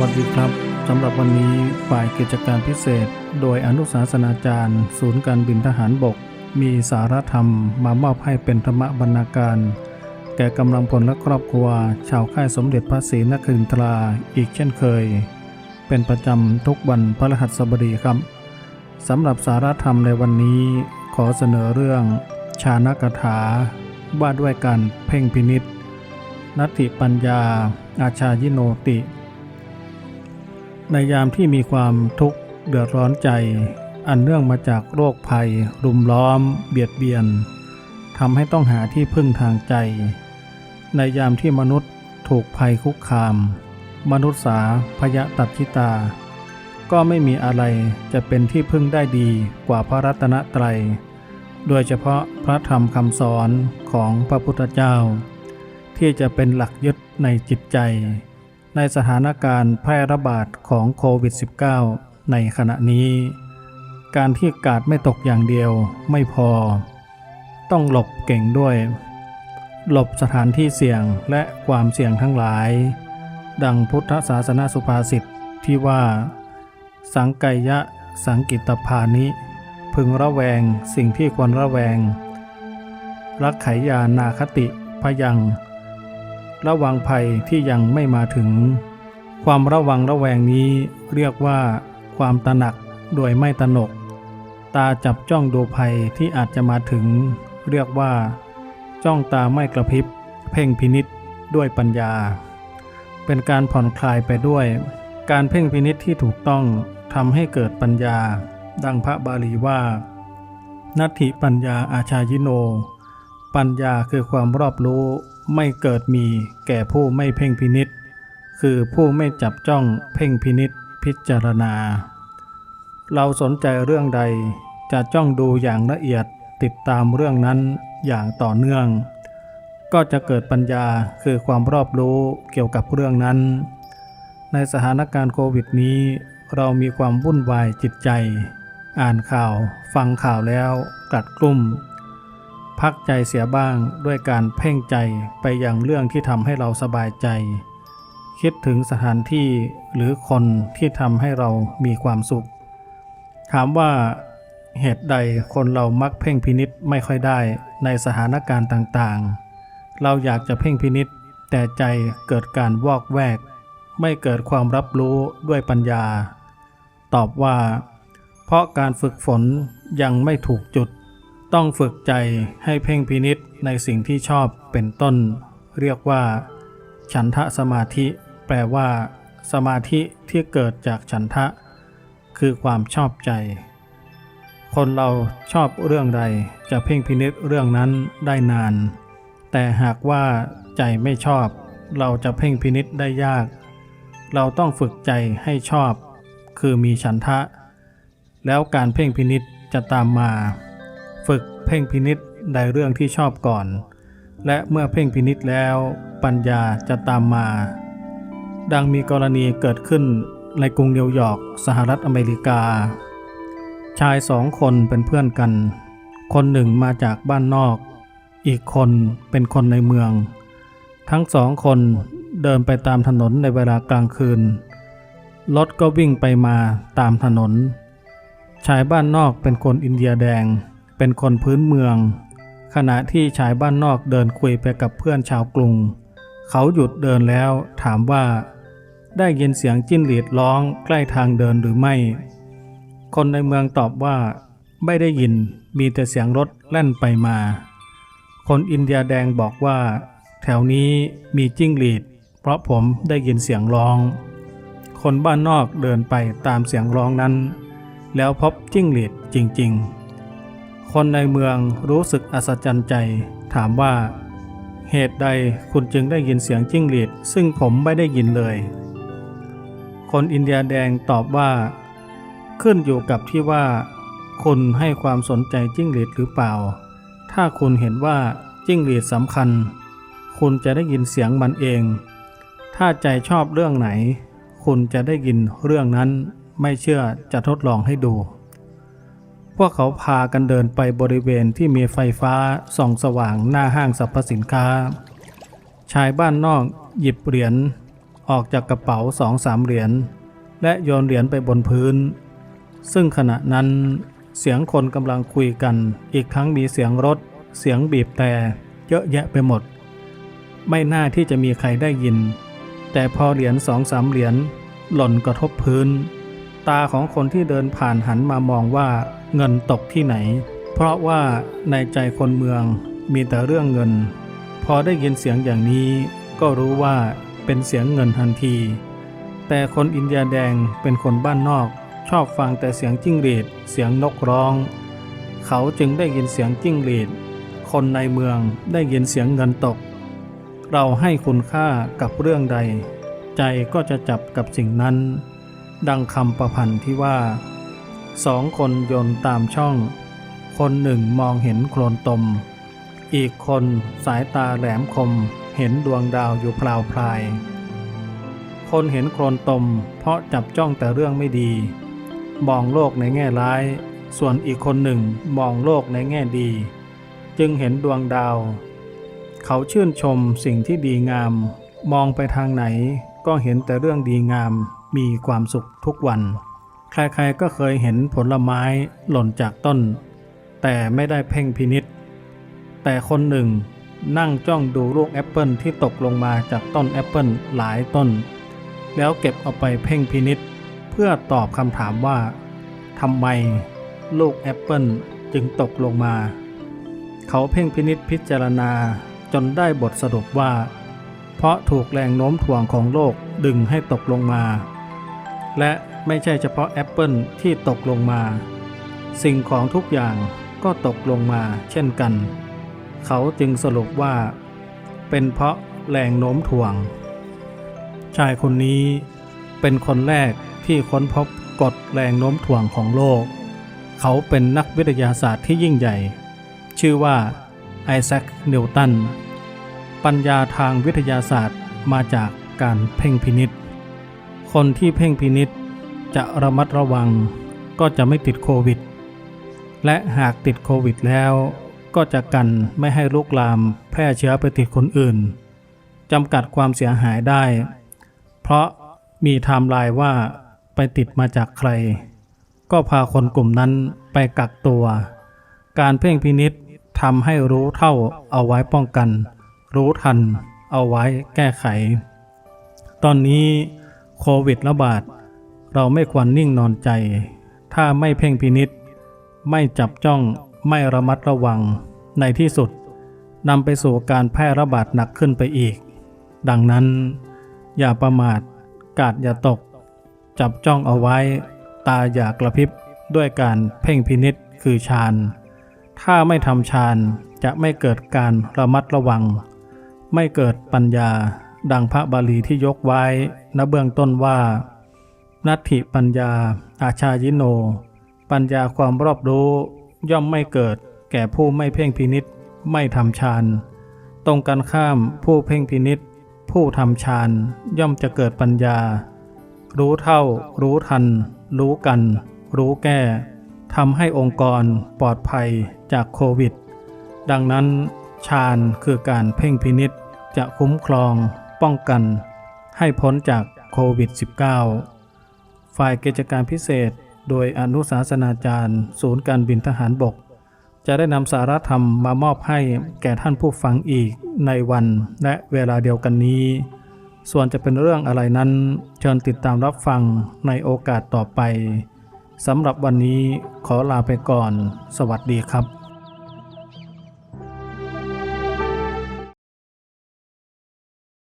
วัสดีครับสำหรับวันนี้ฝ่ายกิจการพิเศษ โดยอนุสาสนาจารย์ ศูนย์การบินทหารบก มีสารธรรมมามอบให้เป็นธรรมบรรณาการ แก่กำลังพลและครอบครัว ชาวค่ายสมเด็จพระศรีนครินทราอีกเช่นเคย เป็นประจำทุกวันพฤหัสบดีครับสำหรับสารธรรมในวันนี้ ขอเสนอเรื่องชาณกถาว่าด้วยการเพ่งพินิษนัตติปัญญา อาชายิโนติ ในยามที่มีความทุกข์เดือดร้อนใจ อันเนื่องมาจากโรคภัย รุมล้อม เบียดเบียนทำให้ต้องหาที่พึ่งทางใจ ในยามที่มนุษย์ถูกภัยคุกคาม มนุษย์สาพยะตัดชิตา ก็ไม่มีอะไรจะเป็นที่พึ่งได้ดีกว่าพระรัตนตรัย โดยเฉพาะพระธรรมคำสอนของพระพุทธเจ้า ที่จะเป็นหลักยึดในจิตใจ ในสถานการณ์แพร่ระบาดของโควิด -19 ในขณะนี้ การที่กาดไม่ตกอย่างเดียวไม่พอ ต้องหลบเก่งด้วย หลบสถานที่เสี่ยงและความเสี่ยงทั้งหลาย ดังพุทธศาสนาสุภาษิตที่ว่า สังไกยะสังกิตภานิพึงระแวงสิ่งที่ควรระแวง รักไขยานาคติพยัง ระวังภัยที่ยังไม่มาถึง ความระวังระแวงนี้เรียกว่า ความตระหนักโดยไม่ตระหนก ตาจับจ้องดูภัยที่อาจจะมาถึง เรียกว่า จ้องตาไม่กระพริบ เพ่งพินิษด้วยปัญญา เป็นการผ่อนคลายไปด้วย การเพ่งพินิษที่ถูกต้องทำให้เกิดปัญญา ดังพระบาลีว่า นัตถิปัญญาอาชายิโน ปัญญาคือความรอบรู้ ไม่เกิดมีแก่ผู้ไม่เพ่งพินิษคือผู้ไม่จับจ้องเพ่งพินิษพิจารณา เราสนใจเรื่องใดจะจ้องดูอย่างละเอียดติดตามเรื่องนั้นอย่างต่อเนื่อง ก็จะเกิดปัญญาคือความรอบรู้เกี่ยวกับเรื่องนั้น ในสถานการณ์โควิดนี้ เรามีความวุ่นวายจิตใจ อ่านข่าว ฟังข่าวแล้วกลัดกลุ้ม พักใจเสียบ้างด้วยการเพ่งใจไปยังเรื่องที่ทำให้เราสบายใจ คิดถึงสถานที่หรือคนที่ทำให้เรามีความสุข ถามว่าเหตุใดคนเรามักเพ่งพินิษไม่ค่อยได้ในสถานการณ์ต่างๆ เราอยากจะเพ่งพินิษแต่ใจเกิดการวอกแวก ไม่เกิดความรับรู้ด้วยปัญญา ตอบว่า เพราะการฝึกฝนยังไม่ถูกจุด ต้องฝึกใจให้เพ่งพินิษในสิ่งที่ชอบเป็นต้น เรียกว่า ฉันทะสมาธิ แปลว่า สมาธิที่เกิดจากฉันทะ คือความชอบใจ คนเราชอบเรื่องใดจะเพ่งพินิษเรื่องนั้นได้นาน แต่หากว่าใจไม่ชอบ เราจะเพ่งพินิษได้ยาก เราต้องฝึกใจให้ชอบ คือมีฉันทะ แล้วการเพ่งพินิษจะตามมา เพ่งพินิษในเรื่องที่ชอบก่อน และเมื่อเพ่งพินิษแล้วปัญญาจะตามมา ดังมีกรณีเกิดขึ้นในกรุงนิวยอร์กสหรัฐอเมริกา ชายสองคนเป็นเพื่อนกัน คนหนึ่งมาจากบ้านนอก อีกคนเป็นคนในเมือง ทั้งสองคนเดินไปตามถนนในเวลากลางคืน รถก็วิ่งไปมาตามถนน ชายบ้านนอกเป็นคนอินเดียแดง เป็นคนพื้นเมือง ขณะที่ชายบ้านนอกเดินคุยไปกับเพื่อนชาวกรุง เขาหยุดเดินแล้วถามว่า ได้ยินเสียงจิ้นหรีดร้องใกล้ทางเดินหรือไม่ คนในเมืองตอบว่า ไม่ได้ยินมีแต่เสียงรถแล่นไปมา คนอินเดียแดงบอกว่า แถวนี้มีจิ้งหรีด เพราะผมได้ยินเสียงร้อง คนบ้านนอกเดินไปตามเสียงร้องนั้น แล้วพบจิ้งหรีดจริง ๆ คนในเมืองรู้สึกอัศจรรย์ใจ ถามว่า เหตุใดคุณจึงได้ยินเสียงจิ้งหรีดซึ่งผมไม่ได้ยินเลย คนอินเดียแดงตอบว่า ขึ้นอยู่กับที่ว่า คุณให้ความสนใจจิ้งหรีดหรือเปล่า ถ้าคุณเห็นว่าจิ้งหรีดสำคัญ คุณจะได้ยินเสียงมันเอง ถ้าใจชอบเรื่องไหน คุณจะได้ยินเรื่องนั้นไม่เชื่อจะทดลองให้ดู พวกเขาพากันเดินไปบริเวณที่มีไฟฟ้าส่องสว่างหน้าห้างสรรพสินค้า ชายบ้านนอกหยิบเหรียญออกจากกระเป๋าสองสามเหรียญและโยนเหรียญไปบนพื้น ซึ่งขณะนั้นเสียงคนกำลังคุยกัน อีกทั้งมีเสียงรถ เสียงบีบแต่เยอะแยะไปหมด ไม่น่าที่จะมีใครได้ยิน แต่พอเหรียญสองสามเหรียญหล่นกระทบพื้น ตาของคนที่เดินผ่านหันมามองว่า เงินตกที่ไหน เพราะว่าในใจคนเมืองมีแต่เรื่องเงิน พอได้ยินเสียงอย่างนี้ ก็รู้ว่าเป็นเสียงเงินทันที แต่คนอินเดียแดงเป็นคนบ้านนอก ชอบฟังแต่เสียงจิ้งหรีดเสียงนกร้อง เขาจึงได้ยินเสียงจิ้งหรีดคนในเมืองได้ยินเสียงเงินตก เราให้คุณค่ากับเรื่องใด ใจก็จะจับกับสิ่งนั้น ดังคำประพันธ์ที่ว่า สองคนโยนตามช่อง คนหนึ่งมองเห็นโคลนตม อีกคนสายตาแหลมคมเห็นดวงดาวอยู่พลาวพลาย คนเห็นโคลนตม เพราะจับจ้องแต่เรื่องไม่ดี มองโลกในแง่ร้าย ส่วนอีกคนหนึ่งมองโลกในแง่ดี จึงเห็นดวงดาว เขาชื่นชมสิ่งที่ดีงาม มองไปทางไหนก็เห็นแต่เรื่องดีงามมีความสุขทุกวัน ใครๆก็เคยเห็นผลไม้หล่นจากต้น แต่ไม่ได้เพ่งพินิษแต่คนหนึ่งนั่งจ้องดูลูกแอปเปิลที่ตกลงมาจากต้นแอปเปิลหลายต้น แล้วเก็บเอาไปเพ่งพินิษเพื่อตอบคำถามว่าทำไมลูกแอปเปิลจึงตกลงมา เขาเพ่งพินิษพิจารณาจนได้บทสรุปว่า เพราะถูกแรงโน้มถ่วงของโลกดึงให้ตกลงมา และ ไม่ใช่เฉพาะแอปเปิลที่ตกลงมา สิ่งของทุกอย่างก็ตกลงมาเช่นกัน เขาจึงสรุปว่า เป็นเพราะแรงโน้มถ่วง ชายคนนี้เป็นคนแรกที่ค้นพบกฎแรงโน้มถ่วงของโลก เขาเป็นนักวิทยาศาสตร์ที่ยิ่งใหญ่ ชื่อว่าไอแซค นิวตัน ปัญญาทางวิทยาศาสตร์มาจากการเพ่งพินิษคนที่เพ่งพินิษ จะระมัดระวัง ก็จะไม่ติดโควิด และหากติดโควิดแล้วก็จะกันไม่ให้ลุกลามแพร่เชื้อไปติดคนอื่นจำกัดความเสียหายได้ เพราะมีไทม์ไลน์ว่าไปติดมาจากใคร ก็พาคนกลุ่มนั้นไปกักตัว การเพ่งพินิษทำให้รู้เท่าเอาไว้ป้องกัน รู้ทัน เอาไว้แก้ไข ตอนนี้โควิดระบาด เราไม่ควรนิ่งนอนใจ ถ้าไม่เพ่งพินิษไม่จับจ้องไม่ระมัดระวัง ในที่สุดนำไปสู่การแพร่ระบาดหนักขึ้นไปอีก ดังนั้น อย่าประมาท กาดอย่าตก จับจ้องเอาไว้ ตาอย่ากระพริบด้วยการเพ่งพินิษคือฌานถ้าไม่ทำฌานจะไม่เกิดการระมัดระวัง ไม่เกิดปัญญาดังพระบาลีที่ยกไว้ณเบื้องต้นว่า นัตถิปัญญา อาชายิโน ปัญญาความรอบรู้ย่อมไม่เกิดแก่ผู้ไม่เพ่งพินิษไม่ทำฌาน ตรงกันข้ามผู้เพ่งพินิษผู้ทำฌานย่อมจะเกิดปัญญา รู้เท่า รู้ทัน รู้กัน รู้แก้ทำให้องค์กรปลอดภัยจากโควิด ดังนั้นฌานคือการเพ่งพินิษจะคุ้มครองป้องกัน ให้พ้นจากโควิด -19 ฝ่ายกิจการพิเศษ โดยอนุสาสนาจารย์ ศูนย์การบินทหารบก จะได้นำสาระธรรมมามอบให้แก่ท่านผู้ฟังอีกในวันและเวลาเดียวกันนี้ ส่วนจะเป็นเรื่องอะไรนั้น เชิญติดตามรับฟังในโอกาสต่อไปสำหรับวันนี้ขอลาไปก่อน สวัสดีครับ